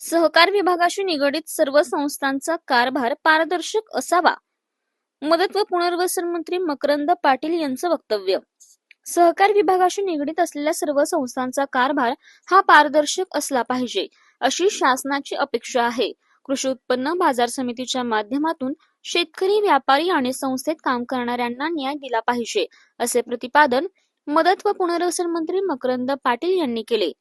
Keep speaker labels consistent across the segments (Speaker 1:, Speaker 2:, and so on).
Speaker 1: सहकार विभागाशी निगडित सर्व संस्थांचा कारभार पारदर्शक असावा. मदत व पुनर्वसन मंत्री मकरंद पाटील यांचं वक्तव्य. सहकार विभागाशी निगडीत असलेल्या सर्व संस्थांचा कारभार हा पारदर्शक असला पाहिजे अशी शासनाची अपेक्षा आहे. कृषी उत्पन्न बाजार समितीच्या माध्यमातून शेतकरी व्यापारी आणि संस्थेत काम करणाऱ्यांना न्याय दिला पाहिजे असे प्रतिपादन मदत व पुनर्वसन मंत्री मकरंद पाटील यांनी केले.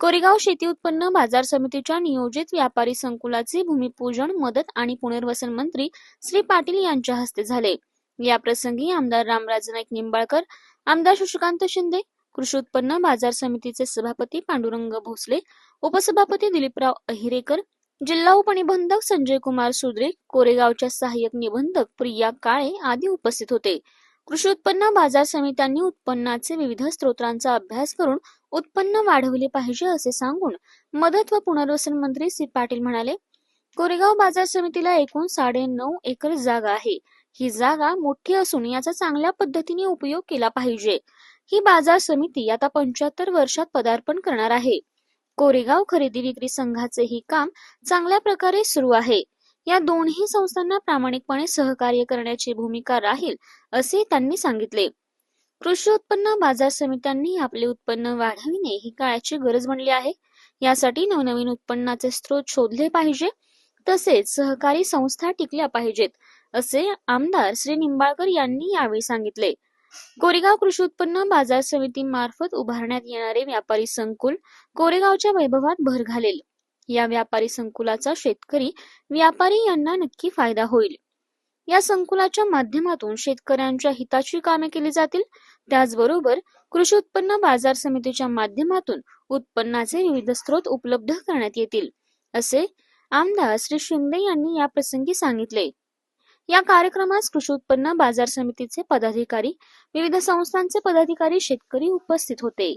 Speaker 1: कोरेगाव शेती उत्पन्न बाजार समितीच्या नियोजित व्यापारी संकुलाचे भूमिपूजन मदत आणि पुनर्वसन मंत्री श्री पाटील यांच्या हस्ते झाले. या प्रसंगी आमदार रामराज नाईक निंबाळकर आमदार शशिकांत शिंदे कृषी उत्पन्न बाजार समितीचे सभापती पांडुरंग भोसले उपसभापती दिलीपराव अहिरेकर जिल्हा उपनिबंधक संजय कुमार सुद्रे कोरेगावच्या सहाय्यक निबंधक प्रिया काळे आदी उपस्थित होते. कृषी उत्पन्न बाजार समित्यांनी उत्पन्नाचे विविध स्त्रोतांचा अभ्यास करून उत्पन्न वाढवले पाहिजे असे सांगून मदत व पुनर्वसन मंत्री सी पाटील म्हणाले कोरेगाव बाजार समितीला एकूण साडे नऊ एकर जागा आहे. ही जागा मोठी असून याचा चांगल्या पद्धतीने उपयोग केला पाहिजे. ही बाजार समिती आता पंच्याहत्तर वर्षात पदार्पण करणार आहे. कोरेगाव खरेदी विक्री संघाचे ही काम चांगल्या प्रकारे सुरू आहे. या दोन्ही संस्थांना प्रामाणिकपणे सहकार्य करण्याची भूमिका राहील असे त्यांनी सांगितले. कृषी उत्पन्न बाजार समित्यांनी आपले उत्पन्न वाढविणे ही काळाची गरज बनली आहे. यासाठी नवनवीन उत्पन्नाचे स्रोत शोधले पाहिजे तसेच सहकारी संस्था टिकल्या पाहिजेत असे आमदार श्री निंबाळकर यांनी यावेळी सांगितले. कोरेगाव कृषी उत्पन्न बाजार समिती मार्फत उभारण्यात येणारे व्यापारी संकुल कोरेगावच्या वैभवात भर घालेल. या व्यापारी संकुलाचा शेतकरी व्यापारी यांना नक्की फायदा होईल. या संकुलाच्या माध्यमातून शेतकऱ्यांच्या हिताची कामे केली जातील. त्याचबरोबर कृषी उत्पन्न बाजार समितीच्या माध्यमातून उत्पन्नाचे विविध स्रोत उपलब्ध करण्यात येतील असे आमदार श्री शिंदे यांनी या प्रसंगी सांगितले. या कार्यक्रमास कृषी उत्पन्न बाजार समितीचे पदाधिकारी विविध संस्थांचे पदाधिकारी शेतकरी उपस्थित होते.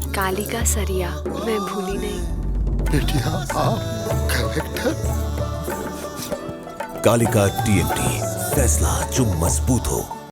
Speaker 2: कालिका सरिया मैं भूली नहीं।
Speaker 3: बेटिया आप कलेक्टर
Speaker 4: कालिका टीएमटी फैसला जो मज़बूत हो।